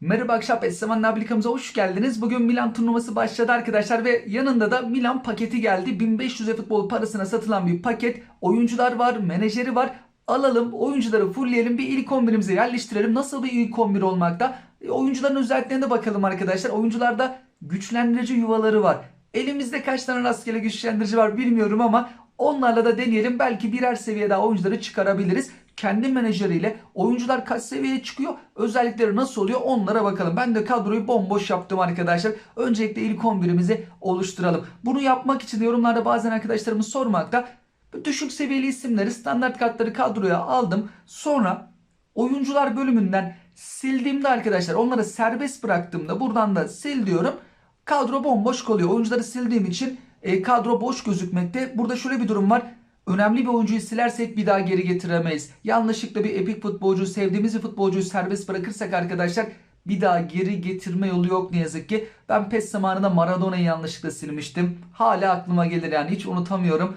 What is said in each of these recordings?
Merhaba akşam Esseman Nablikamıza hoş geldiniz. Bugün Milan turnuvası başladı arkadaşlar ve yanında da Milan paketi geldi. 1500 futbol parasına satılan bir paket. Oyuncular var, menajeri var. Alalım, oyuncuları fullleyelim, bir ilk 11'imize yerleştirelim. Nasıl bir ilk 11 olmakta? E, oyuncuların özelliklerine bakalım arkadaşlar. Oyuncularda güçlendirici yuvaları var. Elimizde kaç tane rastgele güçlendirici var bilmiyorum ama onlarla da deneyelim. Belki birer seviye daha oyuncuları çıkarabiliriz. Kendi menajeriyle oyuncular kaç seviyeye çıkıyor, özellikleri nasıl oluyor onlara bakalım. Ben de kadroyu bomboş yaptım arkadaşlar. Öncelikle ilk 11'imizi oluşturalım. Bunu yapmak için yorumlarda bazen arkadaşlarımız sormakta. Düşük seviyeli isimleri, standart kartları kadroya aldım. Sonra oyuncular bölümünden sildiğimde arkadaşlar onları serbest bıraktığımda buradan da sil diyorum. Kadro bomboş kalıyor. Oyuncuları sildiğim için e, kadro boş gözükmekte. Burada şöyle bir durum var. Önemli bir oyuncuyu silersek bir daha geri getiremeyiz. Yanlışlıkla bir epik futbolcu, sevdiğimiz bir futbolcuyu serbest bırakırsak arkadaşlar bir daha geri getirme yolu yok ne yazık ki. Ben PES zamanında Maradona'yı yanlışlıkla silmiştim. Hala aklıma gelir yani hiç unutamıyorum.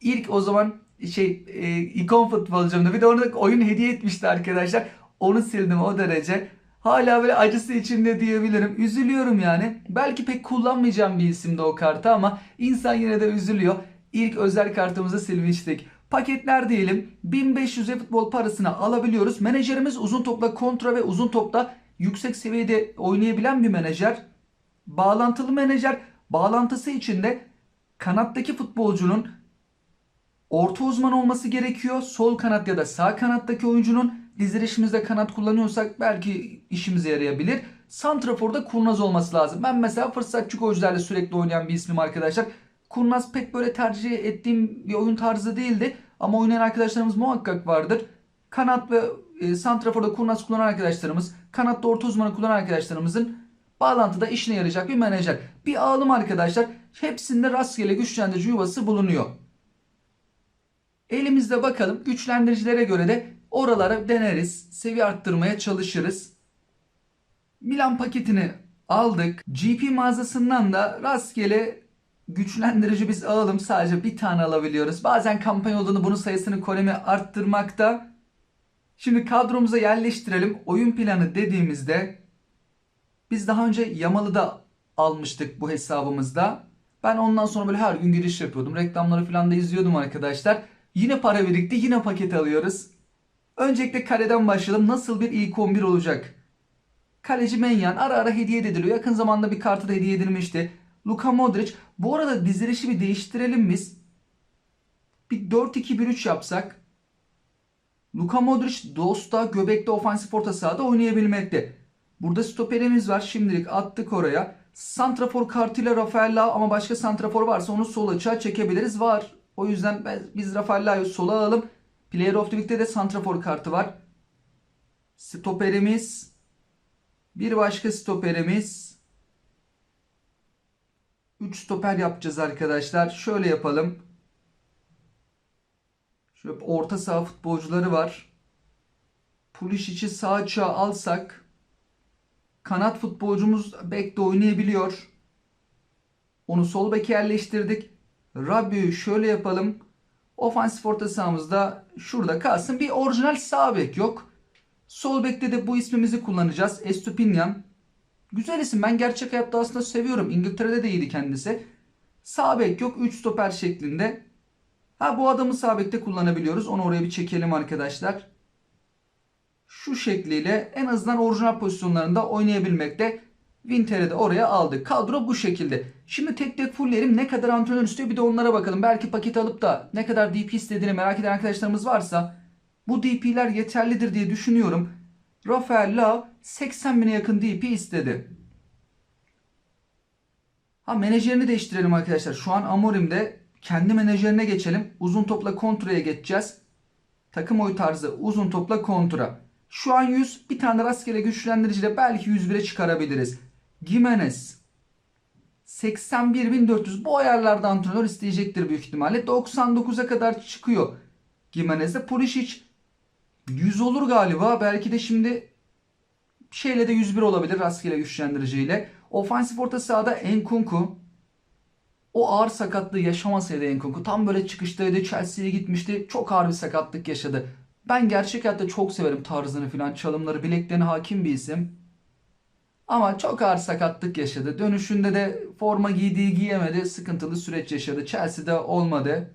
İlk o zaman şey e, ikon futbolcumdu. Bir de onu oyun hediye etmişti arkadaşlar. Onu sildim o derece. Hala böyle acısı içinde diyebilirim. Üzülüyorum yani. Belki pek kullanmayacağım bir isimdi o kartı ama insan yine de üzülüyor. İlk özel kartımızı silmiştik. Paketler diyelim 1500 futbol parasına alabiliyoruz. Menajerimiz uzun topla kontra ve uzun topla yüksek seviyede oynayabilen bir menajer. Bağlantılı menajer bağlantısı içinde kanattaki futbolcunun orta uzman olması gerekiyor. Sol kanat ya da sağ kanattaki oyuncunun dizilişimizde kanat kullanıyorsak belki işimize yarayabilir. Santrafor'da kurnaz olması lazım. Ben mesela fırsatçı golcülerle sürekli oynayan bir ismim arkadaşlar. Kurnaz pek böyle tercih ettiğim bir oyun tarzı değildi. Ama oynayan arkadaşlarımız muhakkak vardır. Kanat ve e, santraforda kurnaz kullanan arkadaşlarımız, kanatta orta uzmanı kullanan arkadaşlarımızın bağlantıda işine yarayacak bir menajer. Bir ağlım arkadaşlar. Hepsinde rastgele güçlendirici yuvası bulunuyor. Elimizde bakalım güçlendiricilere göre de oralara deneriz. Seviye arttırmaya çalışırız. Milan paketini aldık. GP mağazasından da rastgele güçlendirici biz alalım. Sadece bir tane alabiliyoruz. Bazen kampanya olduğunu bunun sayısını kolemi arttırmakta. Şimdi kadromuza yerleştirelim. Oyun planı dediğimizde biz daha önce Yamalı'da almıştık bu hesabımızda. Ben ondan sonra böyle her gün giriş yapıyordum. Reklamları falan da izliyordum arkadaşlar. Yine para birikti. Yine paket alıyoruz. Öncelikle kaleden başlayalım. Nasıl bir ilk 11 olacak? Kaleci Menyan ara ara hediye ediliyor. Yakın zamanda bir kartı da hediye edilmişti. Luka Modric. Bu arada dizilişi bir değiştirelim biz. Bir 4-2-1-3 yapsak. Luka Modric Dost'ta, Göbek'te, ofansif orta sahada oynayabilmekte. Burada stoperimiz var. Şimdilik attık oraya. Santrafor kartıyla Rafael Leao ama başka santrafor varsa onu sol açığa çekebiliriz. Var. O yüzden ben, biz Rafael Leao'yu sola alalım. Player of the Week'te de santrafor kartı var. Stoperimiz. Bir başka stoperimiz. 3 stoper yapacağız arkadaşlar. Şöyle yapalım. Şöyle orta saha futbolcuları var. Pulisic'i sağ açığa alsak kanat futbolcumuz bekte oynayabiliyor. Onu sol beke yerleştirdik. Rabia'yı şöyle yapalım. Ofansif orta sahamızda şurada kalsın. Bir orijinal sağ bek yok. Sol bekte de bu ismimizi kullanacağız. Estupinyan. Güzel isim. Ben gerçek hayatta aslında seviyorum. İngiltere'de de iyiydi kendisi. Sağ yok. 3 stoper şeklinde. Ha bu adamı sağ kullanabiliyoruz. Onu oraya bir çekelim arkadaşlar. Şu şekliyle en azından orijinal pozisyonlarında oynayabilmekte. Winter'i de oraya aldık. Kadro bu şekilde. Şimdi tek tek fulllerim ne kadar antrenör istiyor bir de onlara bakalım. Belki paket alıp da ne kadar DP istediğini merak eden arkadaşlarımız varsa bu DP'ler yeterlidir diye düşünüyorum. Rafael Leao 80 bine yakın DP istedi. Ha menajerini değiştirelim arkadaşlar. Şu an Amorim'de kendi menajerine geçelim. Uzun topla kontraya geçeceğiz. Takım oy tarzı uzun topla kontra. Şu an 100 bir tane rastgele güçlendiriciyle belki 101'e çıkarabiliriz. Gimenez 81.400 bu ayarlarda antrenör isteyecektir büyük ihtimalle. 99'a kadar çıkıyor. Gimenez'de Pulisic 100 olur galiba. Belki de şimdi şeyle de 101 olabilir rastgele güçlendiriciyle. Ofansif orta sahada Enkunku. O ağır sakatlığı yaşamasaydı Enkunku. Tam böyle çıkıştaydı. Chelsea'ye gitmişti. Çok ağır bir sakatlık yaşadı. Ben gerçek hayatta çok severim tarzını filan. Çalımları bileklerine hakim bir isim. Ama çok ağır sakatlık yaşadı. Dönüşünde de forma giydiği giyemedi. Sıkıntılı süreç yaşadı. Chelsea'de olmadı.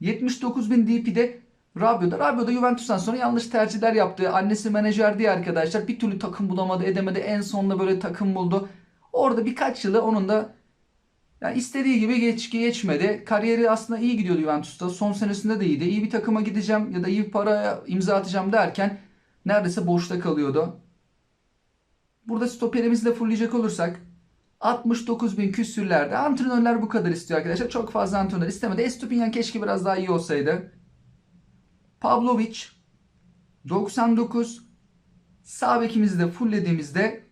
79.000 DP'de Rabiot'da. Rabiot'da Juventus'tan sonra yanlış tercihler yaptı. Annesi menajer diye arkadaşlar. Bir türlü takım bulamadı edemedi. En sonunda böyle takım buldu. Orada birkaç yılı onun da yani istediği gibi geç geçmedi. Kariyeri aslında iyi gidiyordu Juventus'ta. Son senesinde de iyiydi. İyi bir takıma gideceğim ya da iyi bir paraya imza atacağım derken neredeyse boşta kalıyordu. Burada stoperimizle fullleyecek olursak 69 bin küsürlerde antrenörler bu kadar istiyor arkadaşlar. Çok fazla antrenör istemedi. Estupinyan keşke biraz daha iyi olsaydı. Pavlovic 99 sağ bekimizi de fulllediğimizde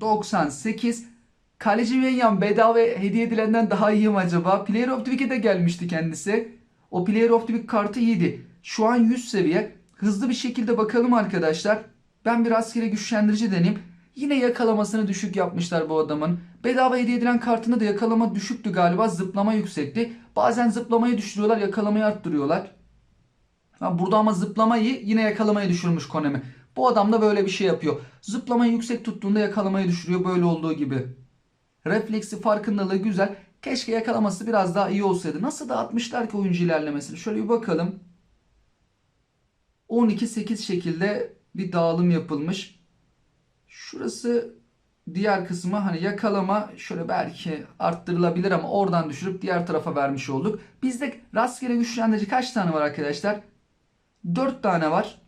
98 Kaleci Venyam bedava hediye edilenden daha iyi mi acaba? Player of the Week'e de gelmişti kendisi. O Player of the Week kartı iyiydi. Şu an 100 seviye. Hızlı bir şekilde bakalım arkadaşlar. Ben bir askeri güçlendirici deneyim. Yine yakalamasını düşük yapmışlar bu adamın. Bedava hediye edilen kartında da yakalama düşüktü galiba. Zıplama yüksekti. Bazen zıplamayı düşürüyorlar, yakalamayı arttırıyorlar. Burada ama zıplamayı yine yakalamayı düşürmüş Konemi. Bu adam da böyle bir şey yapıyor. Zıplamayı yüksek tuttuğunda yakalamayı düşürüyor böyle olduğu gibi. Refleksi farkındalığı güzel. Keşke yakalaması biraz daha iyi olsaydı. Nasıl dağıtmışlar ki oyuncu ilerlemesini? Şöyle bir bakalım. 12-8 şekilde bir dağılım yapılmış. Şurası diğer kısmı hani yakalama şöyle belki arttırılabilir ama oradan düşürüp diğer tarafa vermiş olduk. Bizde rastgele güçlendirici kaç tane var arkadaşlar? 4 tane var.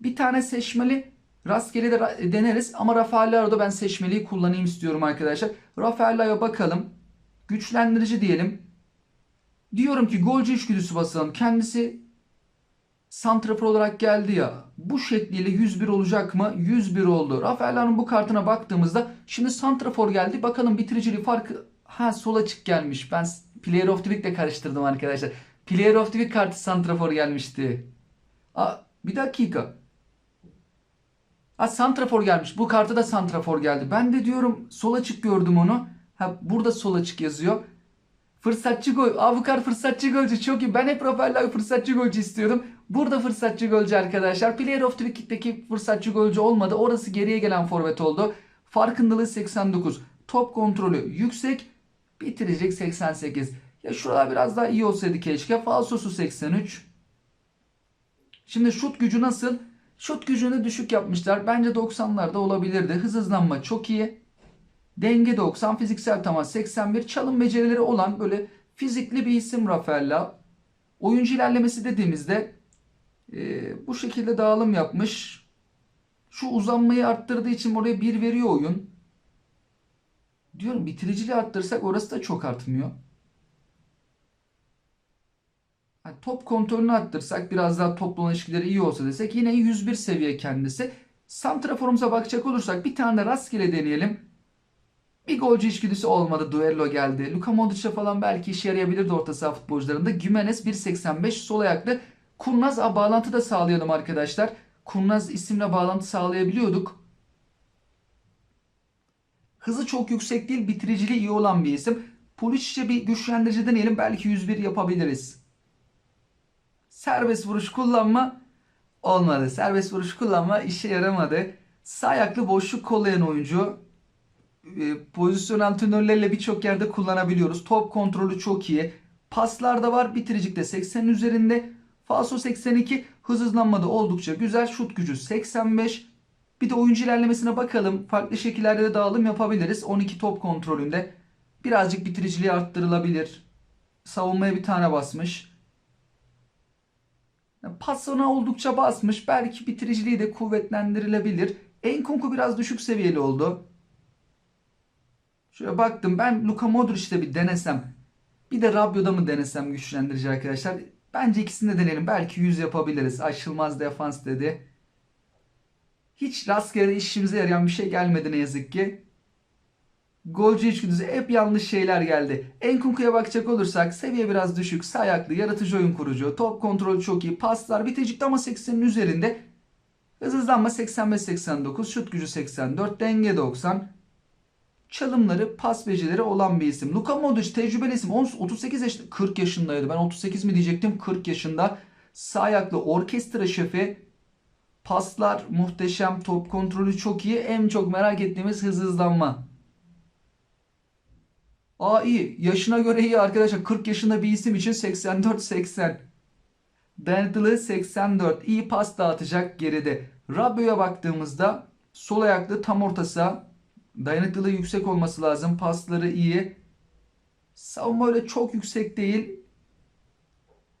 Bir tane seçmeli rastgele de deneriz ama Rafael ben seçmeliyi kullanayım istiyorum arkadaşlar. Rafael bakalım. Güçlendirici diyelim. Diyorum ki golcü içgüdüsü basalım. Kendisi santrafor olarak geldi ya. Bu şekliyle 101 olacak mı? 101 oldu. Rafael Leao'nun bu kartına baktığımızda şimdi santrafor geldi. Bakalım bitiriciliği farkı ha sol açık gelmiş. Ben Player of the Week ile karıştırdım arkadaşlar. Player of the Week kartı santrafor gelmişti. Aa, bir dakika. Ha santrafor gelmiş. Bu kartı da santrafor geldi. Ben de diyorum sol açık gördüm onu. Ha burada sol açık yazıyor. Fırsatçı gol. Kart fırsatçı golcü çok iyi. Ben hep Rafael fırsatçı golcü istiyordum. Burada fırsatçı golcü arkadaşlar. Player of the Week'teki fırsatçı golcü olmadı. Orası geriye gelen forvet oldu. Farkındalığı 89. Top kontrolü yüksek. Bitirecek 88. Ya şuralar biraz daha iyi olsaydı keşke. Falsosu 83. Şimdi şut gücü nasıl? Şut gücünü düşük yapmışlar. Bence 90'larda olabilirdi. Hız hızlanma çok iyi. Denge 90, fiziksel temas 81. Çalım becerileri olan böyle fizikli bir isim Rafaella. Oyuncu ilerlemesi dediğimizde e, bu şekilde dağılım yapmış. Şu uzanmayı arttırdığı için oraya 1 veriyor oyun. Diyorum bitiriciliği arttırsak orası da çok artmıyor. Yani top kontrolünü arttırsak biraz daha topla ilişkileri iyi olsa desek yine 101 seviye kendisi. Santraforumuza bakacak olursak bir tane de rastgele deneyelim. Bir golcü içgüdüsü olmadı. Duello geldi. Luka Modric'e falan belki işe yarayabilirdi orta saha futbolcularında. Gimenez 1.85 sol ayaklı. Kurnaz a, bağlantı da sağlayalım arkadaşlar. Kurnaz isimle bağlantı sağlayabiliyorduk. Hızı çok yüksek değil. Bitiriciliği iyi olan bir isim. Pulisic'e bir güçlendirici deneyelim. Belki 101 yapabiliriz. Serbest vuruş kullanma olmadı. Serbest vuruş kullanma işe yaramadı. Sağ ayaklı boşluk kollayan oyuncu. E, pozisyon antrenörleriyle birçok yerde kullanabiliyoruz. Top kontrolü çok iyi. Paslarda var. Bitiricikte 80'in üzerinde. Falso 82. Hız hızlanmada oldukça güzel. Şut gücü 85. Bir de oyuncu ilerlemesine bakalım. Farklı şekillerde de dağılım yapabiliriz. 12 top kontrolünde. Birazcık bitiriciliği arttırılabilir. Savunmaya bir tane basmış. Pasına oldukça basmış. Belki bitiriciliği de kuvvetlendirilebilir. Enkunku biraz düşük seviyeli oldu. Şöyle baktım ben Luka Modric'te bir denesem. Bir de Rabiot'da mı denesem güçlendirici arkadaşlar. Bence ikisini de deneyelim. Belki 100 yapabiliriz. Aşılmaz defans dedi. Hiç rastgele işimize yarayan bir şey gelmedi ne yazık ki. Golcü içgüdüsü hep yanlış şeyler geldi. Enkunku'ya bakacak olursak seviye biraz düşük. Sağ ayaklı, yaratıcı oyun kurucu. Top kontrolü çok iyi. Paslar bitecikti ama 80'in üzerinde. Hız hızlanma 85-89. Şut gücü 84. Denge 90. Çalımları, pas becerileri olan bir isim. Luka Modric tecrübeli isim. 38 yaşında, 40 yaşındaydı. Ben 38 mi diyecektim? 40 yaşında. Sağ ayaklı orkestra şefi. Paslar muhteşem, top kontrolü çok iyi. En çok merak ettiğimiz hız hızlanma. Aa iyi. Yaşına göre iyi arkadaşlar. 40 yaşında bir isim için 84-80. Dayanıklılığı 84. İyi pas dağıtacak geride. Rabiot'a baktığımızda sol ayaklı tam orta saha. Dayanıklılığı yüksek olması lazım. Pasları iyi. Savunma öyle çok yüksek değil.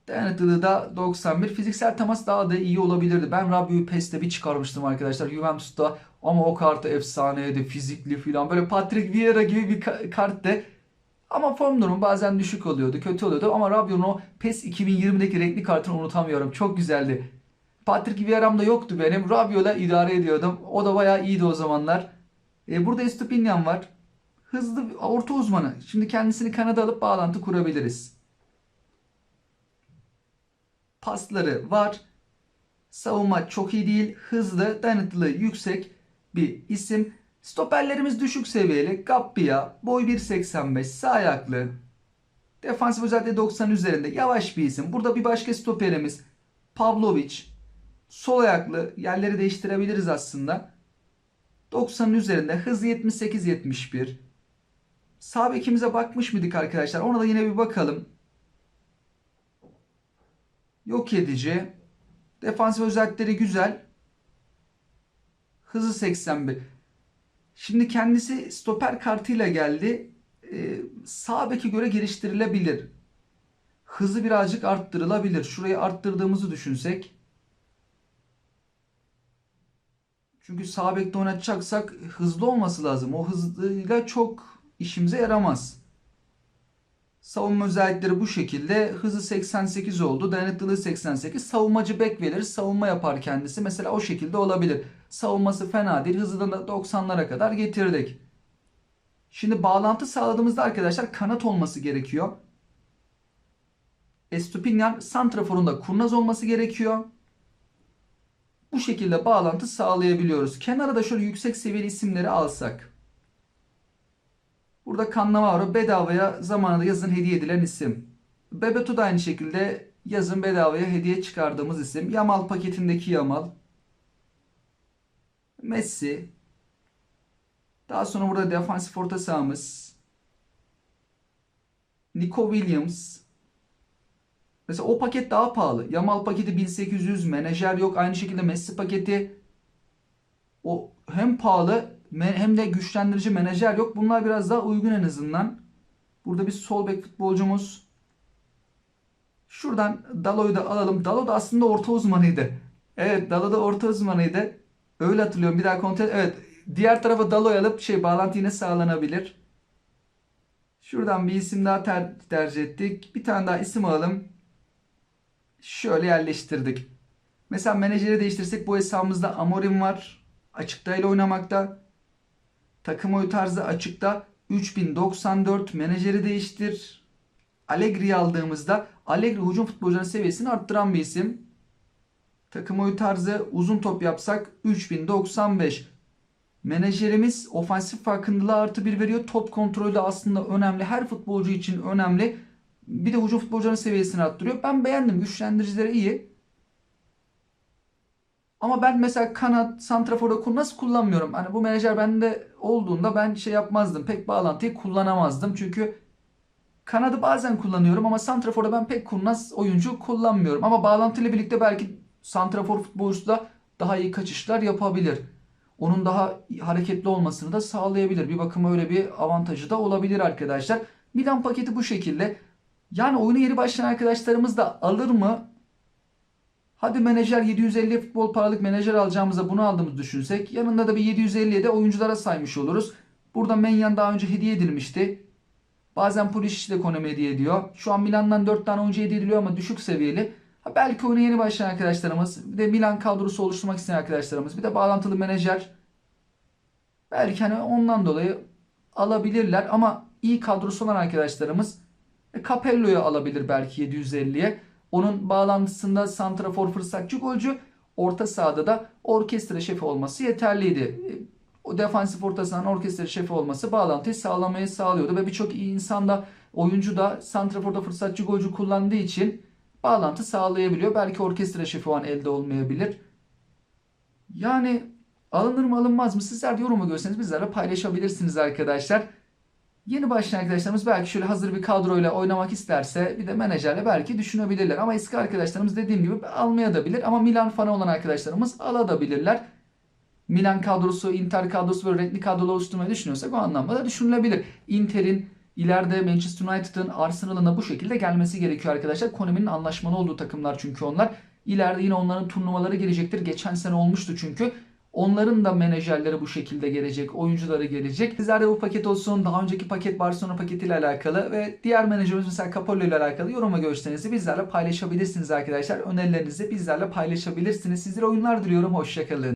Dayanıklılığı da 91. Fiziksel temas daha da iyi olabilirdi. Ben Rabiot'u PES'te bir çıkarmıştım arkadaşlar Juventus'ta. Ama o kartı efsaneydi. Fizikli falan. Böyle Patrick Vieira gibi bir ka- karttı. Ama form durumu bazen düşük oluyordu, kötü oluyordu. Ama Rabiot'un o PES 2020'deki renkli kartını unutamıyorum. Çok güzeldi. Patrick Vieira'm da yoktu benim. Rabiot'la idare ediyordum. O da bayağı iyiydi o zamanlar. E, burada Estupinian var. Hızlı orta uzmanı. Şimdi kendisini kanada alıp bağlantı kurabiliriz. Pasları var. Savunma çok iyi değil. Hızlı, dayanıklılığı yüksek bir isim. Stoperlerimiz düşük seviyeli. Gabbia, boy 1.85, sağ ayaklı. Defansif özelliği 90 üzerinde. Yavaş bir isim. Burada bir başka stoperimiz Pavlovic. Sol ayaklı. Yerleri değiştirebiliriz aslında. 90'ın üzerinde. Hız 78-71. Sağ bekimize bakmış mıydık arkadaşlar? Ona da yine bir bakalım. Yok edici. Defansif özellikleri güzel. Hızı 81. Şimdi kendisi stoper kartıyla geldi. Ee, sağ beke göre geliştirilebilir. Hızı birazcık arttırılabilir. Şurayı arttırdığımızı düşünsek. Çünkü sağ bekte oynatacaksak hızlı olması lazım. O hızlıyla çok işimize yaramaz. Savunma özellikleri bu şekilde. Hızı 88 oldu. Dayanıklılığı 88. Savunmacı bek verir. Savunma yapar kendisi. Mesela o şekilde olabilir. Savunması fena değil. Hızı da 90'lara kadar getirdik. Şimdi bağlantı sağladığımızda arkadaşlar kanat olması gerekiyor. Estupinian santraforunda kurnaz olması gerekiyor. Bu şekilde bağlantı sağlayabiliyoruz. Kenara da şöyle yüksek seviyeli isimleri alsak. Burada Cannavaro bedavaya zamanında yazın hediye edilen isim. Bebeto da aynı şekilde yazın bedavaya hediye çıkardığımız isim. Yamal paketindeki Yamal. Messi. Daha sonra burada defansif orta sahamız. Nico Williams. Mesela o paket daha pahalı. Yamal paketi 1800, menajer yok. Aynı şekilde Messi paketi o hem pahalı hem de güçlendirici menajer yok. Bunlar biraz daha uygun en azından. Burada bir sol bek futbolcumuz. Şuradan Dalo'yu da alalım. Dalo da aslında orta uzmanıydı. Evet Dalo da orta uzmanıydı. Öyle hatırlıyorum. Bir daha kontrol. Evet. Diğer tarafa Dalo'yu alıp şey bağlantı yine sağlanabilir. Şuradan bir isim daha ter tercih ettik. Bir tane daha isim alalım. Şöyle yerleştirdik. Mesela menajeri değiştirsek bu hesabımızda Amorim var. Açıkta ile oynamakta. Takım oyu tarzı açıkta. 3094 menajeri değiştir. Allegri'yi aldığımızda Allegri hücum futbolcuların seviyesini arttıran bir isim. Takım oyu tarzı uzun top yapsak 3095. Menajerimiz ofansif farkındalığı artı bir veriyor. Top kontrolü de aslında önemli. Her futbolcu için önemli. Bir de hücum futbolcuların seviyesini arttırıyor. Ben beğendim. Güçlendiricileri iyi. Ama ben mesela kanat, santraforda nasıl kullanmıyorum. Hani bu menajer bende olduğunda ben şey yapmazdım. Pek bağlantıyı kullanamazdım. Çünkü kanadı bazen kullanıyorum ama santraforda ben pek kurnaz oyuncu kullanmıyorum. Ama bağlantıyla birlikte belki santrafor futbolcusu da daha iyi kaçışlar yapabilir. Onun daha hareketli olmasını da sağlayabilir. Bir bakıma öyle bir avantajı da olabilir arkadaşlar. Milan paketi bu şekilde. Yani oyunu yeni başlayan arkadaşlarımız da alır mı? Hadi menajer 750 futbol paralık menajer alacağımıza bunu aldığımızı düşünsek yanında da bir 750'ye de oyunculara saymış oluruz. Burada Menyan daha önce hediye edilmişti. Bazen Pulisic de Konami hediye ediyor. Şu an Milan'dan 4 tane oyuncu hediye ediliyor ama düşük seviyeli. Ha belki oyuna yeni başlayan arkadaşlarımız, bir de Milan kadrosu oluşturmak isteyen arkadaşlarımız, bir de bağlantılı menajer. Belki hani ondan dolayı alabilirler ama iyi kadrosu olan arkadaşlarımız e, Capello'yu alabilir belki 750'ye. Onun bağlantısında santrafor fırsatçı golcü, orta sahada da orkestra şefi olması yeterliydi. O defansif orta sahanın orkestra şefi olması bağlantıyı sağlamayı sağlıyordu ve birçok iyi insan da oyuncu da santraforda fırsatçı golcü kullandığı için bağlantı sağlayabiliyor. Belki orkestra şefi o an elde olmayabilir. Yani alınır mı alınmaz mı sizler de yoruma görseniz bizlerle paylaşabilirsiniz arkadaşlar. Yeni başlayan arkadaşlarımız belki şöyle hazır bir kadroyla oynamak isterse bir de menajerle belki düşünebilirler. Ama eski arkadaşlarımız dediğim gibi almaya. Ama Milan fanı olan arkadaşlarımız alabilirler. Milan kadrosu, Inter kadrosu böyle renkli kadrolu oluşturmayı düşünüyorsak o anlamda da düşünülebilir. Inter'in ileride Manchester United'ın Arsenal'ın bu şekilde gelmesi gerekiyor arkadaşlar. Konami'nin anlaşmalı olduğu takımlar çünkü onlar. İleride yine onların turnuvaları gelecektir. Geçen sene olmuştu çünkü. Onların da menajerleri bu şekilde gelecek, oyuncuları gelecek. Sizlerde bu paket olsun, daha önceki paket Barcelona paketiyle alakalı ve diğer menajerimiz mesela Capollo ile alakalı yoruma görüşlerinizi bizlerle paylaşabilirsiniz arkadaşlar. Önerilerinizi bizlerle paylaşabilirsiniz. Sizlere oyunlar diliyorum, hoşçakalın.